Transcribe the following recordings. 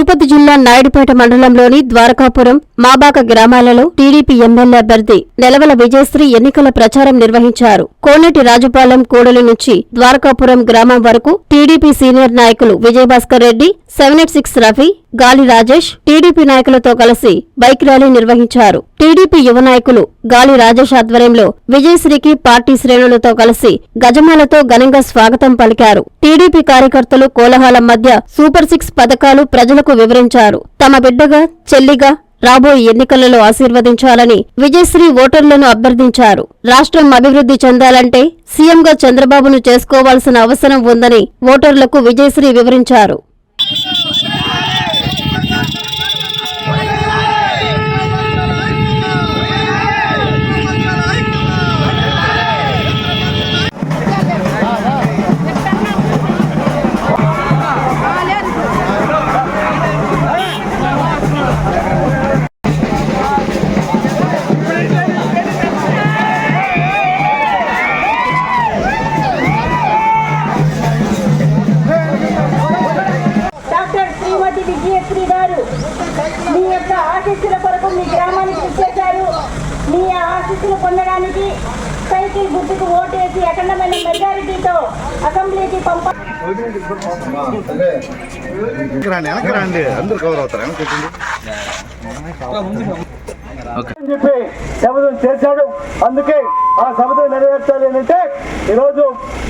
తిరుపతి జిల్లా నాయుడుపేట మండలంలోని ద్వారకాపురం మాబాక గ్రామాలలో టీడీపీ ఎమ్మెల్యే అభ్యర్థి నెలవల విజయశ్రీ ఎన్నికల ప్రచారం నిర్వహించారు. కోనేటి రాజుపాలెం కూడలి నుంచి ద్వారకాపురం గ్రామం వరకు టీడీపీ సీనియర్ నాయకులు Vijayabhaskar Reddy seven eight six Rafi Gali Rajesh TDP నాయకులతో కలిసి బైక్ ర్యాలీ నిర్వహించారు. టీడీపీ యువ నాయకులు గాలి రాజేష్ ఆధ్వర్యంలో విజయశ్రీకి పార్టీ శ్రేణులతో కలిసి గజమాలతో ఘనంగా స్వాగతం పలికారు. టీడీపీ కార్యకర్తలు కోలాహలం మధ్య సూపర్ సిక్స్ పథకాలు ప్రజలకు వివరించారు. తమ బిడ్డగా చెల్లిగా రాబోయే ఎన్నికలలో ఆశీర్వదించాలని విజయశ్రీ ఓటర్లను అభ్యర్థించారు. రాష్ట్రం అభివృద్ధి చెందాలంటే సీఎంగా చంద్రబాబును చేసుకోవాల్సిన అవసరం ఉందని ఓటర్లకు విజయశ్రీ వివరించారు. ఆశీస్సులు పొందడానికి సైకిల్ గుర్తుకు ఓటేసి అఖండమైన మెజారిటీతో అసెంబ్లీకి పంప రండి వెనక్కి రండి. అందరు కవర్ అవుతారు. అని చెప్పి శబదం చేశాడు. అందుకే ఆ శబదం నెరవేర్చాలి అని అంటే ఈరోజు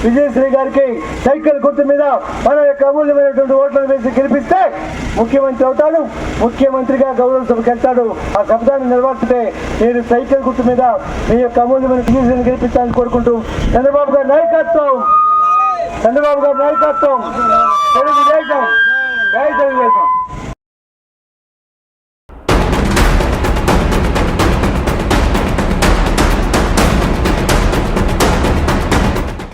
విజయశ్రీ గారికి సైకిల్ గుర్తు మీద మన యొక్క అమూల్యమైనటువంటి ఓట్లను వేసి గెలిపిస్తే ముఖ్యమంత్రి అవుతాడు. ముఖ్యమంత్రిగా గౌరవ సభకు వెళ్తాడు. ఆ శబ్దాన్ని నెరవేర్చితే నేను సైకిల్ గుర్తు మీద మీ యొక్క అమూల్యమైన విజయశ్రీని గెలిపించాలని కోరుకుంటూ చంద్రబాబు గారి నాయకత్వం. చంద్రబాబు గారి నాయకత్వం. తెలుగుదేశం.